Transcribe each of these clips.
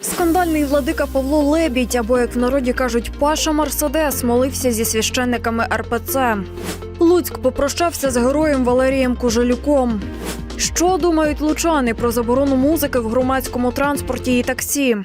Скандальний владика Павло Лебідь, або як в народі кажуть, Паша Мерседес, молився зі священниками РПЦ. Луцьк попрощався з героєм Валерієм Кужелюком. Що думають лучани про заборону музики в громадському транспорті і таксі?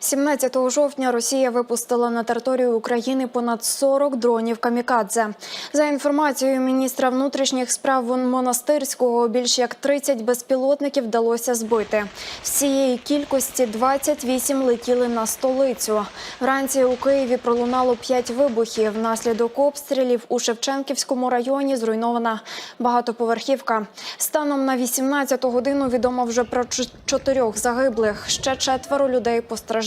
17 жовтня Росія випустила на територію України понад 40 дронів камікадзе. За інформацією міністра внутрішніх справ монастирського, більш як 30 безпілотників вдалося збити. З цієї кількості 28 летіли на столицю. Вранці у Києві пролунало 5 вибухів. Внаслідок обстрілів у Шевченківському районі зруйнована багатоповерхівка. Станом на 18 годину відомо вже про чотирьох загиблих. Ще четверо людей постраждали.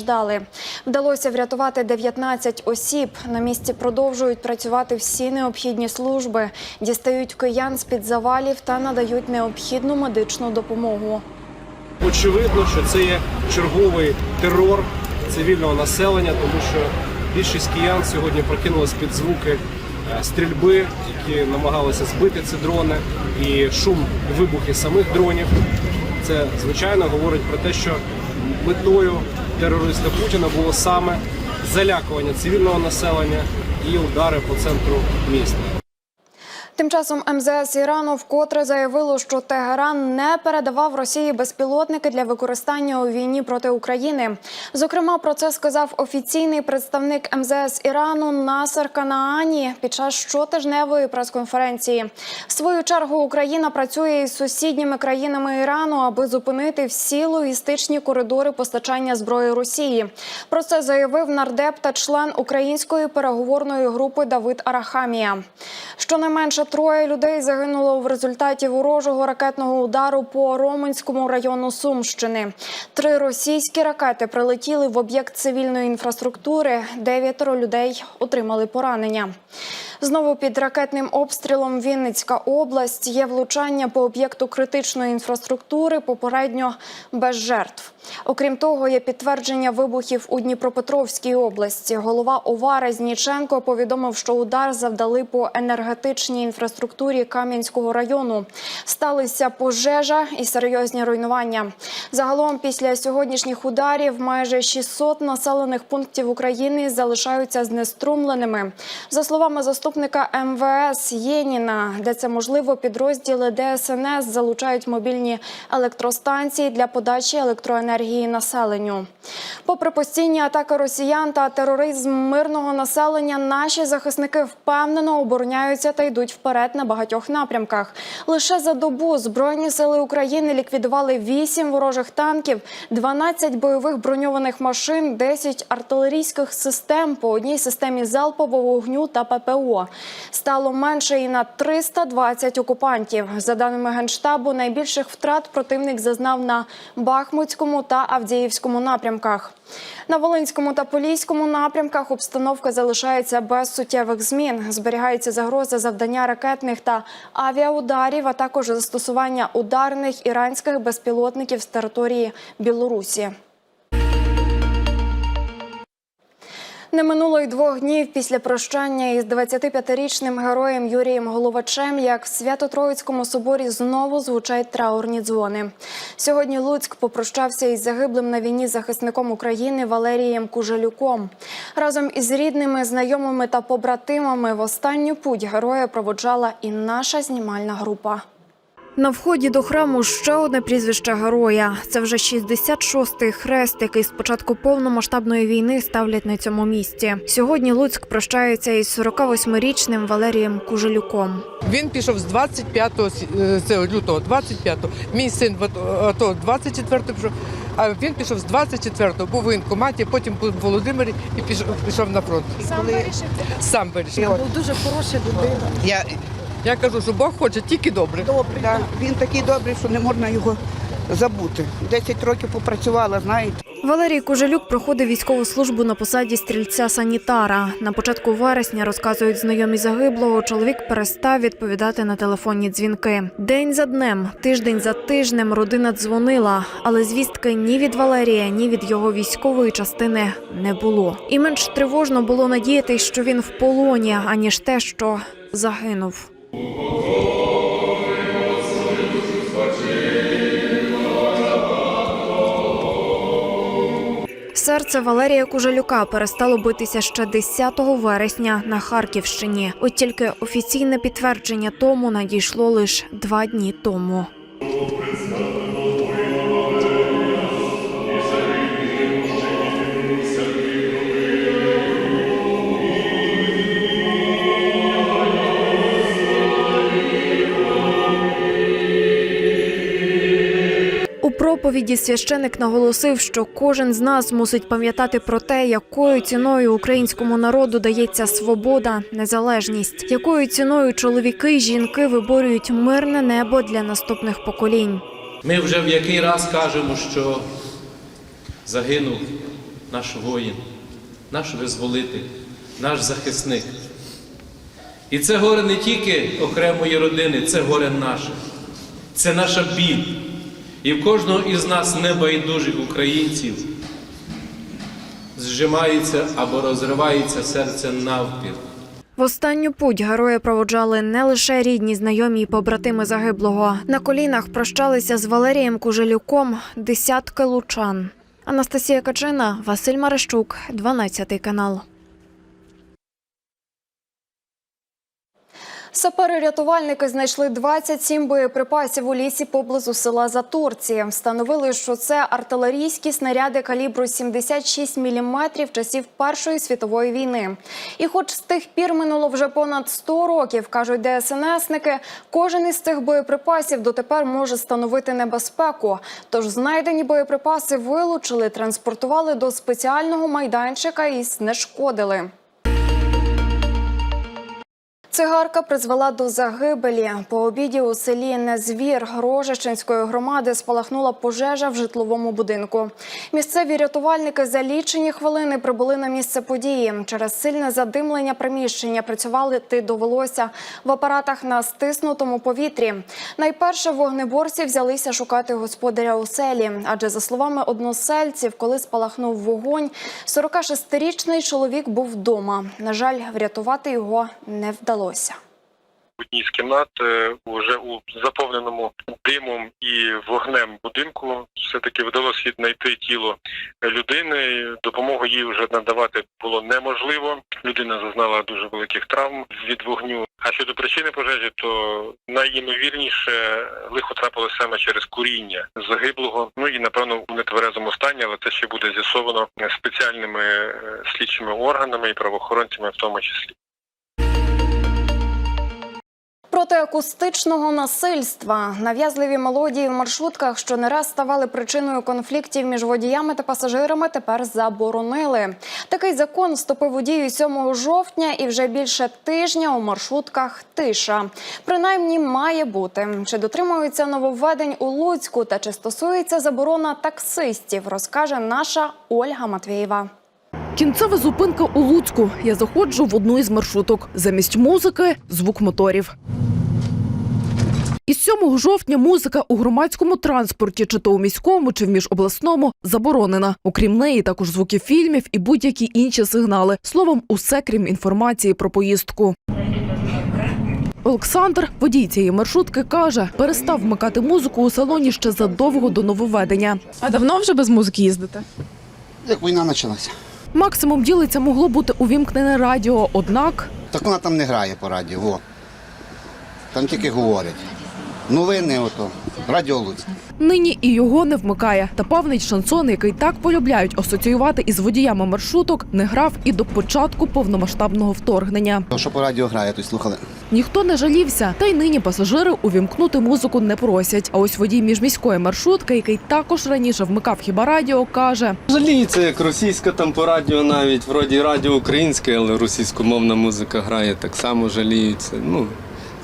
Вдалося врятувати 19 осіб. На місці продовжують працювати всі необхідні служби, дістають киян з під завалів та надають необхідну медичну допомогу. Очевидно, що це є черговий терор цивільного населення, тому що більшість киян сьогодні прокинулись під звуки е, стрільби, які намагалися збити ці дрони, і шум вибухи самих дронів. Це звичайно говорить про те, що метою терориста Путіна було саме залякування цивільного населення і удари по центру міста. Тим часом МЗС Ірану вкотре заявило, що Тегеран не передавав Росії безпілотники для використання у війні проти України. Зокрема, про це сказав офіційний представник МЗС Ірану Насер Канаані під час щотижневої прес-конференції. В свою чергу Україна працює із сусідніми країнами Ірану, аби зупинити всі логістичні коридори постачання зброї Росії. Про це заявив нардеп та член української переговорної групи Давид Арахамія. Щонайменше троє людей загинуло в результаті ворожого ракетного удару по Роменському району Сумщини. Три російські ракети прилетіли в об'єкт цивільної інфраструктури. Дев'ятеро людей отримали поранення. Знову під ракетним обстрілом Вінницька область є влучання по об'єкту критичної інфраструктури, попередньо без жертв. Окрім того, є підтвердження вибухів у Дніпропетровській області. Голова ОВА Резніченко повідомив, що удар завдали по енергетичній інфраструктурі Кам'янського району. Сталися пожежа і серйозні руйнування. Загалом, після сьогоднішніх ударів, майже 600 населених пунктів України залишаються знеструмленими. За словами заступника МВС Єніна, де це можливо, підрозділи ДСНС залучають мобільні електростанції для подачі електроенергії населенню. Попри постійні атаки росіян та тероризм мирного населення, наші захисники впевнено обороняються та йдуть вперед на багатьох напрямках. Лише за добу збройні сили України ліквідували 8 ворожих танків, 12 бойових броньованих машин, 10 артилерійських систем по одній системі залпового вогню та ППО. Стало менше і на 320 окупантів. За даними генштабу, найбільших втрат противник зазнав на Бахмутському та Авдіївському напрямках. На Волинському та Поліському напрямках обстановка залишається без суттєвих змін. Зберігається загроза завдання ракетних та авіаударів, а також застосування ударних іранських безпілотників з території Білорусі. Не минуло й двох днів після прощання із 25-річним героєм Юрієм Головачем, як в Свято-Троїцькому соборі знову звучать траурні дзвони. Сьогодні Луцьк попрощався із загиблим на війні захисником України Валерієм Кужелюком. Разом із рідними, знайомими та побратимами в останню путь героя проводжала і наша знімальна група. На вході до храму ще одне прізвище героя. Це вже 66-й хрест, який з початку повномасштабної війни ставлять на цьому місці. Сьогодні Луцьк прощається із 48-річним Валерієм Кужелюком. Він пішов з 25 сі- е, лютого, 25-го. Мій син АТО- АТО 24-го пішов, а він пішов з 24-го, був в воєнкоматі, потім був в Володимирі і пішов, пішов на фронт. Сам вирішив? Сам вирішив. Він був дуже хороша людина. Я, я кажу, що Бог хоче тільки добре. Добрий. Да. Він такий добрий, що не можна його забути. Десять років попрацювала, знаєте. Валерій Кужелюк проходив військову службу на посаді стрільця санітара. На початку вересня розказують знайомі загиблого. Чоловік перестав відповідати на телефонні дзвінки. День за днем, тиждень за тижнем родина дзвонила, але звістки ні від Валерія, ні від його військової частини не було. І менш тривожно було надіятись, що він в полоні, аніж те, що загинув. Серце Валерія Кужелюка перестало битися ще 10 вересня на Харківщині. От тільки офіційне підтвердження тому надійшло лише два дні тому. Проповіді священик наголосив, що кожен з нас мусить пам'ятати про те, якою ціною українському народу дається свобода, незалежність, якою ціною чоловіки й жінки виборюють мирне небо для наступних поколінь. Ми вже в який раз кажемо, що загинув наш воїн, наш визволитель, наш захисник. І це горе не тільки окремої родини, це горе наше, це наша біль. І в кожного із нас небайдужих українців зжимається або розривається серце навпіл. В останню путь герої проводжали не лише рідні, знайомі й побратими загиблого. На колінах прощалися з Валерієм Кужелюком десятки лучан. Анастасія Качина, Василь Марищук, 12 канал. Сапери-рятувальники знайшли 27 боєприпасів у лісі поблизу села Заторці. Встановили, що це артилерійські снаряди калібру 76 мм часів Першої світової війни. І хоч з тих пір минуло вже понад 100 років, кажуть ДСНСники, кожен із цих боєприпасів дотепер може становити небезпеку. Тож знайдені боєприпаси вилучили, транспортували до спеціального майданчика і знешкодили. Цигарка призвела до загибелі. По обіді у селі Незвір Рожищенської громади спалахнула пожежа в житловому будинку. Місцеві рятувальники за лічені хвилини прибули на місце події. Через сильне задимлення приміщення працювати довелося в апаратах на стиснутому повітрі. Найперше вогнеборці взялися шукати господаря у селі, адже за словами односельців, коли спалахнув вогонь, 46-річний чоловік був вдома. На жаль, врятувати його не вдалося. В одній з кімнат е, вже у заповненому димом і вогнем будинку все-таки вдалося віднайти тіло людини. Допомогу їй вже надавати було неможливо. Людина зазнала дуже великих травм від вогню. А щодо причини пожежі, то найімовірніше лихо трапилося саме через куріння загиблого. Ну і напевно у нетверезому стані, але це ще буде з'ясовано спеціальними е, слідчими органами і правоохоронцями, в тому числі. Проти акустичного насильства нав'язливі мелодії в маршрутках, що не раз ставали причиною конфліктів між водіями та пасажирами, тепер заборонили. Такий закон вступив у дію 7 жовтня, і вже більше тижня у маршрутках тиша. Принаймні має бути. Чи дотримуються нововведень у Луцьку та чи стосується заборона таксистів, розкаже наша Ольга Матвієва. Кінцева зупинка у Луцьку. Я заходжу в одну із маршруток. Замість музики звук моторів. Із 7 жовтня музика у громадському транспорті, чи то у міському, чи в міжобласному, заборонена. Окрім неї, також звуки фільмів і будь-які інші сигнали. Словом, усе крім інформації про поїздку. Олександр, водій цієї маршрутки, каже, перестав вмикати музику у салоні ще задовго до нововведення. А давно вже без музики їздите? Як війна почалася. Максимум ділиться могло бути увімкнене радіо, однак Так вона там не грає по радіо. Во. Там тільки говорять. Новини ото. Радіо Луцьк. Нині і його не вмикає. Та певний шансон, який так полюбляють асоціювати із водіями маршруток, не грав і до початку повномасштабного вторгнення. То, що по радіо грає, то й слухали. Ніхто не жалівся, та й нині пасажири увімкнути музику не просять. А ось водій міжміської маршрутки, який також раніше вмикав хіба радіо, каже: Жаліється, як російська там по радіо навіть, вроді радіо українське, але російськомовна музика грає, так само жаліються. Ну,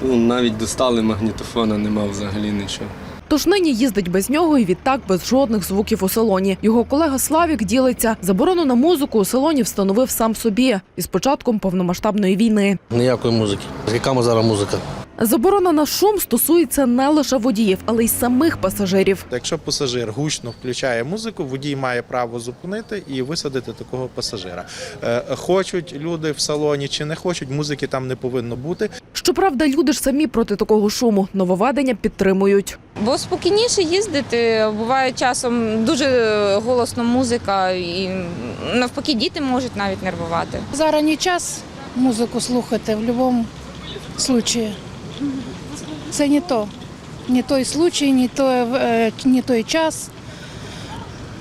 ну навіть достали магнітофона, нема взагалі нічого. Тож нині їздить без нього і відтак без жодних звуків у салоні. Його колега Славік ділиться. Заборону на музику у салоні встановив сам собі із початком повномасштабної війни. Ніякої музики. Яка зараз музика? Заборона на шум стосується не лише водіїв, але й самих пасажирів. Якщо пасажир гучно включає музику, водій має право зупинити і висадити такого пасажира. Е, Хочуть люди в салоні чи не хочуть, музики там не повинно бути. Щоправда, люди ж самі проти такого шуму нововведення підтримують. Бо спокійніше їздити. Буває часом дуже голосно музика, і навпаки, діти можуть навіть нервувати. Зараз не час музику слухати в будь-якому випадку. Це не то. Не той случай, не той, е, не той час.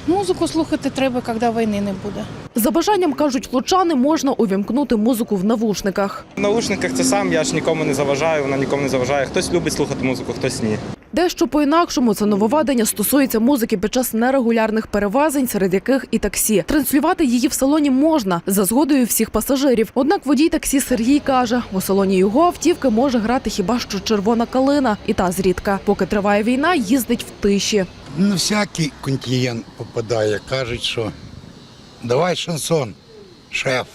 Музику слухати треба, коли війни не буде. За бажанням кажуть, лучани можна увімкнути музику в навушниках. В навушниках це сам, я ж нікому не заважаю, вона нікому не заважає. Хтось любить слухати музику, хтось ні. Дещо по-інакшому це нововведення стосується музики під час нерегулярних перевезень, серед яких і таксі. Транслювати її в салоні можна за згодою всіх пасажирів. Однак водій таксі Сергій каже, у салоні його автівки може грати хіба що червона калина, і та зрідка. Поки триває війна, їздить в тиші. Ну, всякий контингент попадає, кажуть, що давай шансон, шеф.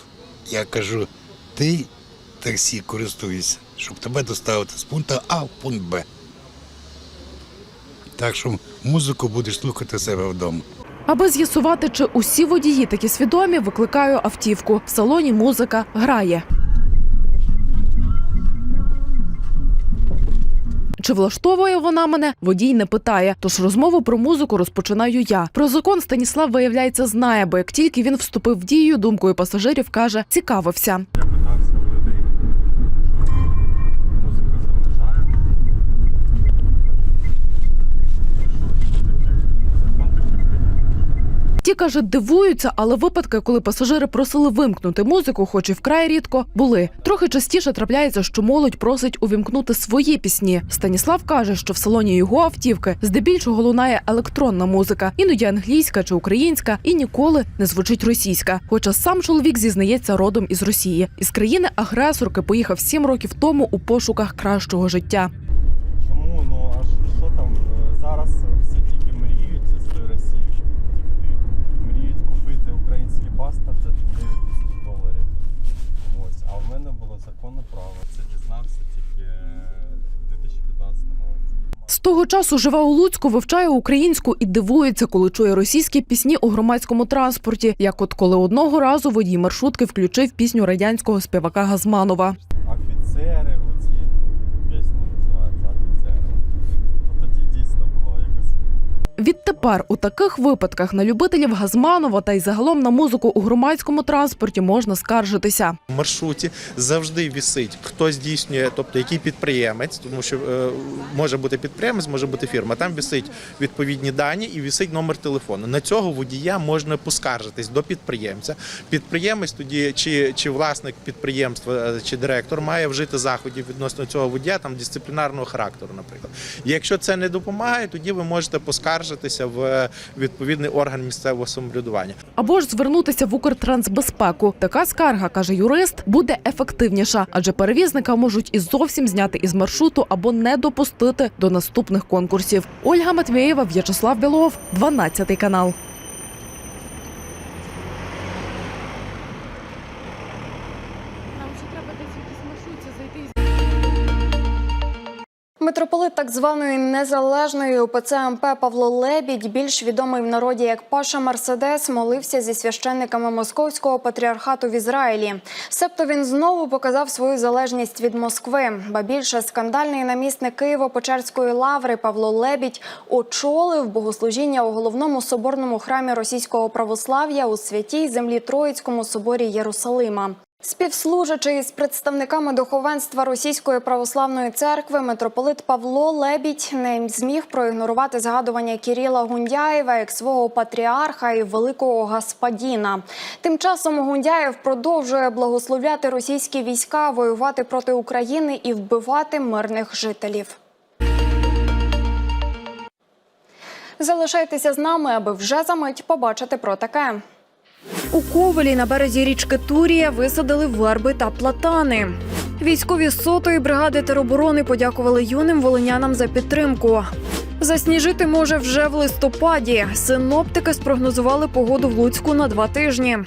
Я кажу, ти таксі користуєшся, щоб тебе доставити з пункту А в пункт Б. Так що музику будеш слухати себе вдома. Аби з'ясувати, чи усі водії такі свідомі, викликаю автівку. В салоні музика грає. Чи влаштовує вона мене? Водій не питає. Тож розмову про музику розпочинаю я. Про закон Станіслав виявляється знає, бо як тільки він вступив в дію, думкою пасажирів каже, цікавився. Я питався у людей, що музика заважає. Ті каже, дивуються, але випадки, коли пасажири просили вимкнути музику, хоч і вкрай рідко, були. Трохи частіше трапляється, що молодь просить увімкнути свої пісні. Станіслав каже, що в салоні його автівки здебільшого лунає електронна музика, іноді англійська чи українська, і ніколи не звучить російська. Хоча сам чоловік зізнається родом із Росії, із країни-агресорки поїхав сім років тому у пошуках кращого життя. Чому? Ну а що- що там? Е, Зараз всі тільки мріють з тої Росії, щоб втікти. Мріють купити український паспорт за 9 тисяч доларів. Ось. А в мене було законне право. Це дізнався тільки е, в 2015 році. Того часу живе у Луцьку, вивчає українську і дивується, коли чує російські пісні у громадському транспорті. Як от коли одного разу водій маршрутки включив пісню радянського співака Газманова. Офіцери, оці пісні називаються офіцери. То тоді дійсно було якось. Відтепер у таких випадках на любителів Газманова та й загалом на музику у громадському транспорті можна скаржитися. В маршруті завжди вісить, хто здійснює, тобто який підприємець, тому що е, може бути підприємець, може бути фірма. Там вісить відповідні дані і вісить номер телефону. На цього водія можна поскаржитись до підприємця. Підприємець тоді чи, чи власник підприємства, е, чи директор має вжити заходів відносно цього водія, там дисциплінарного характеру, наприклад. Якщо це не допомагає, тоді ви можете поскаржитися в відповідний орган місцевого самоврядування. Або ж звернутися в Укртрансбезпеку. Така скарга, каже юрист, буде ефективніша, адже перевізника можуть і зовсім зняти із маршруту або не допустити до наступних конкурсів. Ольга Матвєєва, В'ячеслав Білов, 12 канал. Митрополит так званої незалежної УПЦ МП Павло Лебідь, більш відомий в народі як Паша Мерседес, молився зі священниками московського патріархату в Ізраїлі. Себто він знову показав свою залежність від Москви. Ба більше скандальний намісник Києво-Печерської лаври Павло Лебідь очолив богослужіння у головному соборному храмі російського православ'я у святій землі Троїцькому соборі Єрусалима. Співслужачи із представниками духовенства Російської православної церкви, митрополит Павло Лебідь не зміг проігнорувати згадування Кіріла Гундяєва як свого патріарха і великого господіна. Тим часом Гундяєв продовжує благословляти російські війська, воювати проти України і вбивати мирних жителів. Залишайтеся з нами, аби вже за мить побачити про таке. У Ковелі на березі річки Турія висадили верби та платани. Військові сотої бригади тероборони подякували юним волинянам за підтримку. Засніжити може вже в листопаді. Синоптики спрогнозували погоду в Луцьку на два тижні.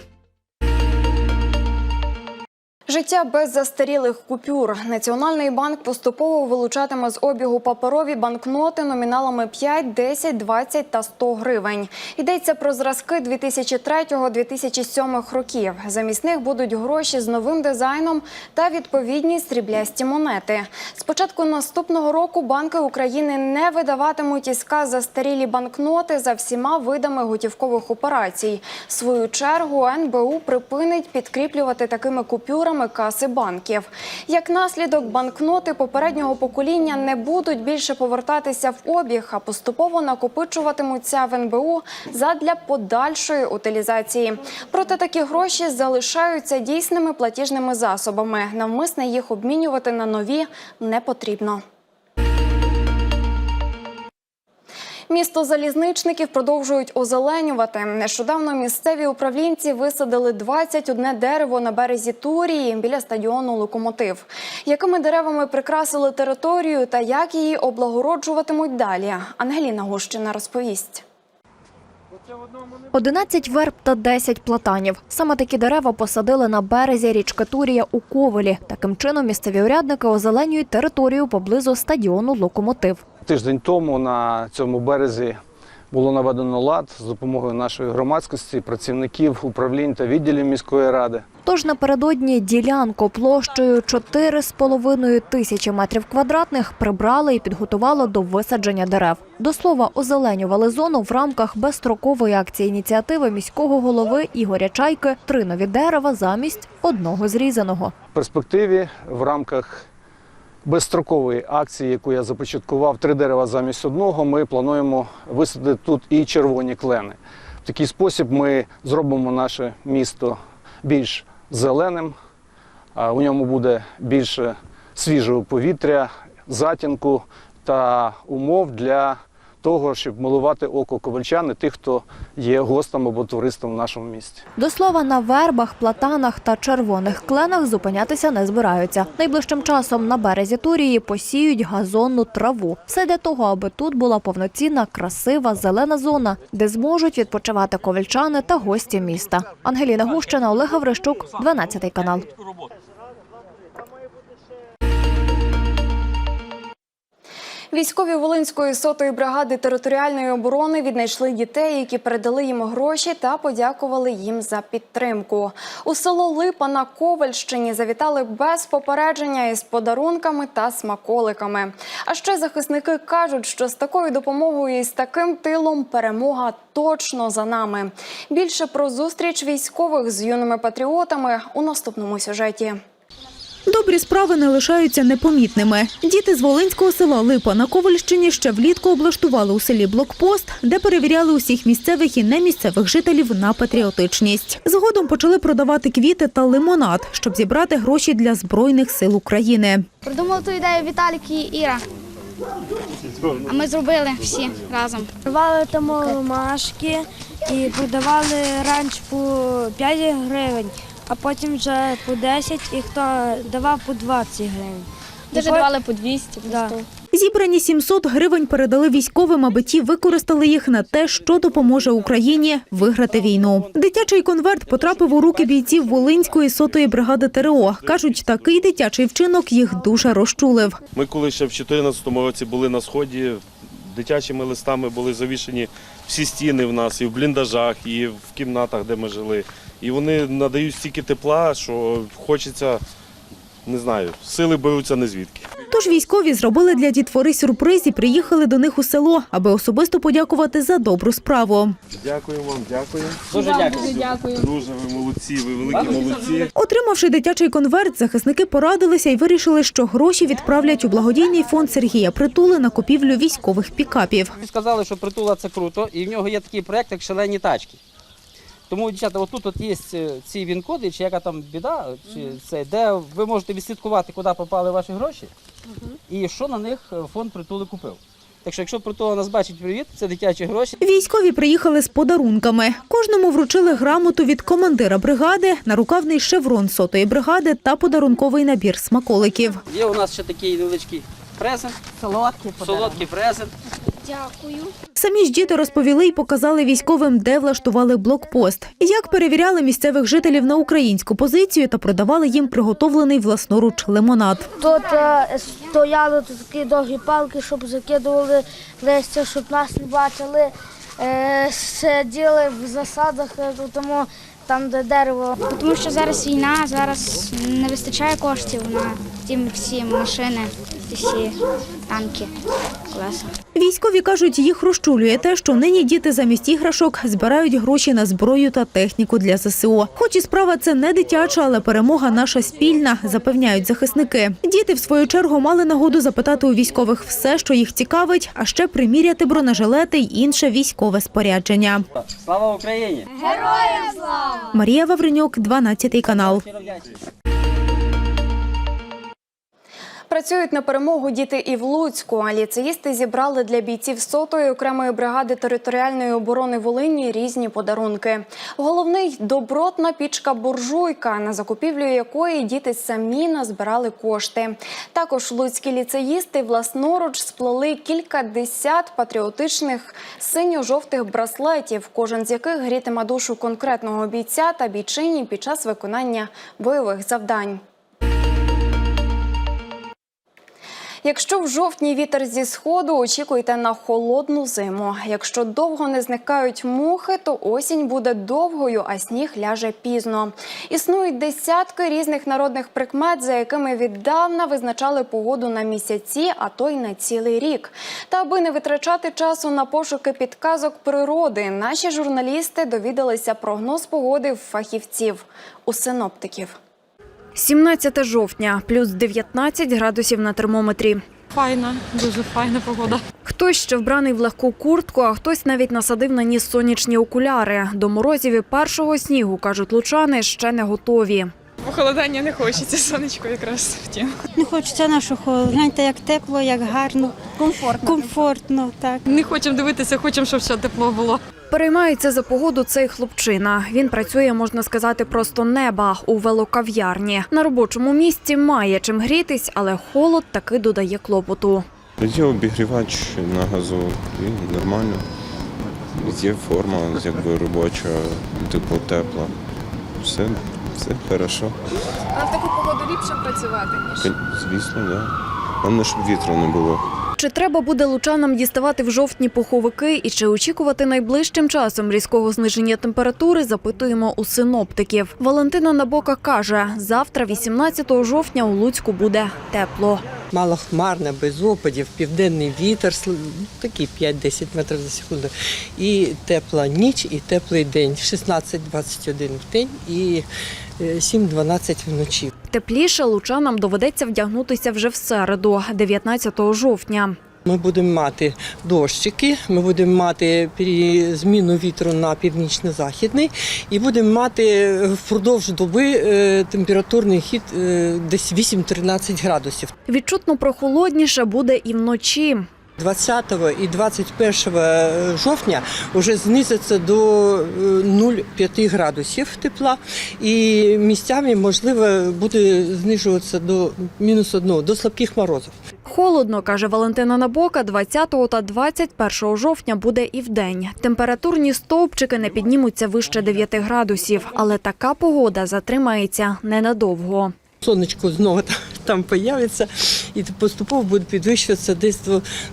Життя без застарілих купюр. Національний банк поступово вилучатиме з обігу паперові банкноти номіналами 5, 10, 20 та 100 гривень. Йдеться про зразки 2003-2007 років. Замість них будуть гроші з новим дизайном та відповідні сріблясті монети. З початку наступного року банки України не видаватимуть іска застарілі банкноти за всіма видами готівкових операцій. В свою чергу НБУ припинить підкріплювати такими купюрами каси банків. Як наслідок, банкноти попереднього покоління не будуть більше повертатися в обіг, а поступово накопичуватимуться в НБУ задля подальшої утилізації. Проте такі гроші залишаються дійсними платіжними засобами. Навмисне їх обмінювати на нові не потрібно. Місто залізничників продовжують озеленювати. Нещодавно місцеві управлінці висадили 21 дерево на березі Турії біля стадіону Локомотив. Якими деревами прикрасили територію та як її облагороджуватимуть далі? Ангеліна Гущина розповість. 11 верб та 10 платанів. Саме такі дерева посадили на березі річки Турія у Ковелі. Таким чином місцеві урядники озеленюють територію поблизу стадіону Локомотив. Тиждень тому на цьому березі було наведено лад з допомогою нашої громадськості, працівників управлінь та відділів міської ради. Тож напередодні ділянку площею 4,5 тисячі метрів квадратних прибрали і підготували до висадження дерев. До слова, озеленювали зону в рамках безстрокової акції ініціативи міського голови Ігоря Чайки три нові дерева замість одного зрізаного. В перспективі в рамках безстрокової акції, яку я започаткував три дерева замість одного, ми плануємо висадити тут і червоні клени. В такий спосіб ми зробимо наше місто більш зеленим, у ньому буде більше свіжого повітря, затінку та умов для того, щоб милувати око ковальчан і тих, хто є гостем або туристом в нашому місті. До слова, на вербах, платанах та червоних кленах зупинятися не збираються. Найближчим часом на березі Турії посіють газонну траву. Все для того, аби тут була повноцінна, красива зелена зона, де зможуть відпочивати ковальчани та гості міста. Ангеліна Гущина, Олег Гаврищук, 12 канал. Військові Волинської сотої бригади територіальної оборони віднайшли дітей, які передали їм гроші та подякували їм за підтримку. У село Липа на Ковальщині завітали без попередження із подарунками та смаколиками. А ще захисники кажуть, що з такою допомогою і з таким тилом перемога точно за нами. Більше про зустріч військових з юними патріотами у наступному сюжеті. Добрі справи не лишаються непомітними. Діти з Волинського села Липа на Ковальщині ще влітку облаштували у селі блокпост, де перевіряли усіх місцевих і немісцевих жителів на патріотичність. Згодом почали продавати квіти та лимонад, щоб зібрати гроші для збройних сил України. Придумали ту ідею Віталік і Іра. А ми зробили всі разом. Продавали там ромашки і продавали раніше по 5 гривень, а потім вже по 10 і хто давав по 20 гривень. Дуже І по- давали по 200, по Да. Зібрані 700 гривень передали військовим, аби ті використали їх на те, що допоможе Україні виграти війну. Дитячий конверт потрапив у руки бійців Волинської сотої бригади ТРО. кажуть, такий дитячий вчинок їх дуже розчулив. Ми коли ще в 2014 році були на сході, дитячими листами були завішені всі стіни в нас і в бліндажах, і в кімнатах, де ми жили. І вони надають стільки тепла, що хочеться, не знаю, сили беруться не звідки. Тож військові зробили для дітвори сюрприз і приїхали до них у село, аби особисто подякувати за добру справу. Дякую вам, дякую. Дуже дякую. Дуже дякую. Дуже ви молодці, ви великі молодці. Отримавши дитячий конверт, захисники порадилися і вирішили, що гроші відправлять у благодійний фонд Сергія Притули на купівлю військових пікапів. Сказали, що притула це круто, і в нього є такий проєкт, як шалені тачки. Тому, дівчата, отут от є е, ці він-коди, чи яка там біда, чи це, де ви можете відслідкувати, куди попали ваші гроші, і що на них е, фонд притули купив. Так що, якщо притула нас бачить, привіт, це дитячі гроші. Військові приїхали з подарунками. Кожному вручили грамоту від командира бригади, нарукавний шеврон сотої бригади та подарунковий набір смаколиків. Є у нас ще такий невеличкий презент. Солодкі Солодкий презент. Дякую. Самі ж діти розповіли і показали військовим, де влаштували блокпост, як перевіряли місцевих жителів на українську позицію та продавали їм приготовлений власноруч лимонад. Тут е, стояли тут такі довгі палки, щоб закидували листя, щоб нас не бачили. Е, сиділи в засадах, е, тому там, де дерево. Тому що зараз війна, зараз не вистачає коштів на ті всі машини, всі танки, колеса. Військові кажуть, їх розчулює те, що нині діти замість іграшок збирають гроші на зброю та техніку для ЗСУ. Хоч і справа це не дитяча, але перемога наша спільна, запевняють захисники. Діти, в свою чергу, мали нагоду запитати у військових все, що їх цікавить, а ще приміряти бронежилети й інше військове спорядження. Слава Україні! Героям слава! Марія Вавренюк, 12 канал. Працюють на перемогу діти і в Луцьку. А ліцеїсти зібрали для бійців сотої окремої бригади територіальної оборони Волині різні подарунки. Головний добротна пічка буржуйка, на закупівлю якої діти самі назбирали кошти. Також луцькі ліцеїсти власноруч сплели кілька десят патріотичних синьо-жовтих браслетів, кожен з яких грітиме душу конкретного бійця та бійчині під час виконання бойових завдань. Якщо в жовтні вітер зі сходу, очікуйте на холодну зиму. Якщо довго не зникають мухи, то осінь буде довгою, а сніг ляже пізно. Існують десятки різних народних прикмет, за якими віддавна визначали погоду на місяці, а то й на цілий рік. Та аби не витрачати часу на пошуки підказок природи, наші журналісти довідалися прогноз погоди в фахівців у синоптиків. 17 жовтня, плюс 19 градусів на термометрі. Файна, дуже файна погода. Хтось ще вбраний в легку куртку, а хтось навіть насадив на ніс сонячні окуляри. До морозів і першого снігу, кажуть лучани, ще не готові. Похолодання не хочеться, сонечко якраз втім. Не хочеться нашого холоду. Гляньте, як тепло, як гарно. Комфортно. Комфортно, так. Не хочемо дивитися, хочемо, щоб ще тепло було. Переймається за погоду цей хлопчина. Він працює, можна сказати, просто неба у велокав'ярні. На робочому місці має чим грітись, але холод таки додає клопоту. Є обігрівач на газу і нормально. Є форма, якби робоча, типу тепла. Все, все хорошо. А в таку погоду ліпше працювати, ніж Звісно, так. Да. Головне, щоб вітру не було. Чи треба буде лучанам діставати в жовтні пуховики і чи очікувати найближчим часом різкого зниження температури, запитуємо у синоптиків. Валентина Набока каже, завтра, 18 жовтня, у Луцьку буде тепло. Малохмарне, без опадів, південний вітер, такий 5-10 метрів за секунду. І тепла ніч, і теплий день. 16-21 в день і е, 7-12 вночі. Тепліше лучанам доведеться вдягнутися вже в середу, 19 жовтня. Ми будемо мати дощики, ми будемо мати зміну вітру на північно-західний і будемо мати впродовж доби е, температурний хід е, десь 8-13 градусів. Відчутно прохолодніше буде і вночі. 20 і 21 жовтня вже знизиться до е, 0,5 градусів тепла, і місцями можливо буде знижуватися до мінус 1, до слабких морозів. Холодно, каже Валентина Набока, 20 та 21 жовтня буде і вдень. Температурні стовпчики не піднімуться вище 9 градусів, але така погода затримається ненадовго. Сонечко знову там, там появиться і поступово буде підвищуватися десь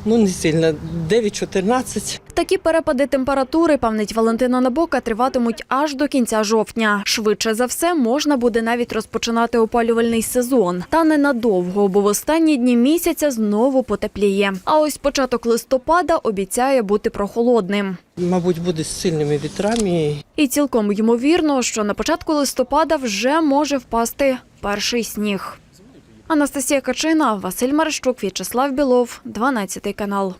ну не сильно 9-14. Такі перепади температури, певнить Валентина Набока, триватимуть аж до кінця жовтня. Швидше за все, можна буде навіть розпочинати опалювальний сезон. Та ненадовго, бо в останні дні місяця знову потепліє. А ось початок листопада обіцяє бути прохолодним. Мабуть, буде з сильними вітрами. І цілком ймовірно, що на початку листопада вже може впасти перший сніг. Анастасія Качина, Василь Марищук, В'ячеслав Білов, 12 канал.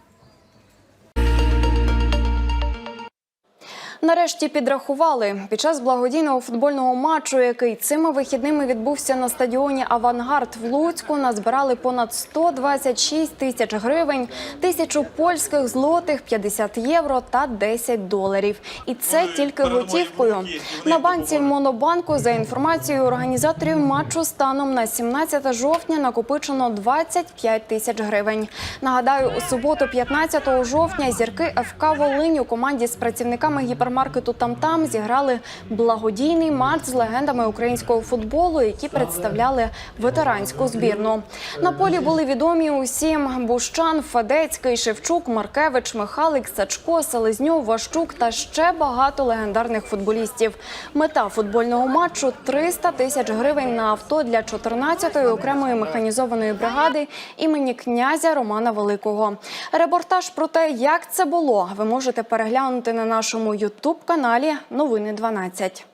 Нарешті підрахували під час благодійного футбольного матчу, який цими вихідними відбувся на стадіоні Авангард в Луцьку. Назбирали понад 126 тисяч гривень, тисячу польських злотих, 50 євро та 10 доларів. І це тільки готівкою. На банці Монобанку за інформацією організаторів матчу станом на 17 жовтня накопичено 25 тисяч гривень. Нагадаю, у суботу, 15 жовтня, зірки ФК Волинь у команді з працівниками гіпермаркету Тамтам зіграли благодійний матч з легендами українського футболу, які представляли ветеранську збірну. На полі були відомі усім Бущан, Федецький, Шевчук, Маркевич, Михалик, Сачко, Селезньов, Ващук та ще багато легендарних футболістів. Мета футбольного матчу 300 тисяч гривень на авто для 14-ї окремої механізованої бригади імені князя Романа Великого. Репортаж про те, як це було, ви можете переглянути на нашому Ютуб-каналі Новини 12.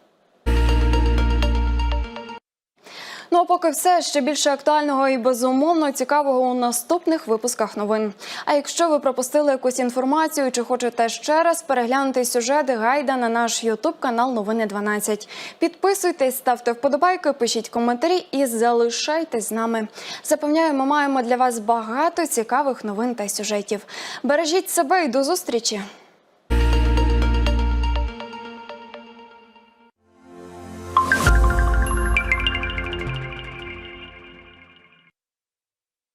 Ну а поки все ще більше актуального і безумовно цікавого у наступних випусках новин. А якщо ви пропустили якусь інформацію чи хочете ще раз переглянути сюжет, гайда на наш Ютуб канал Новини 12. Підписуйтесь, ставте вподобайки, пишіть коментарі і залишайтесь з нами. Запевняю, ми маємо для вас багато цікавих новин та сюжетів. Бережіть себе і до зустрічі!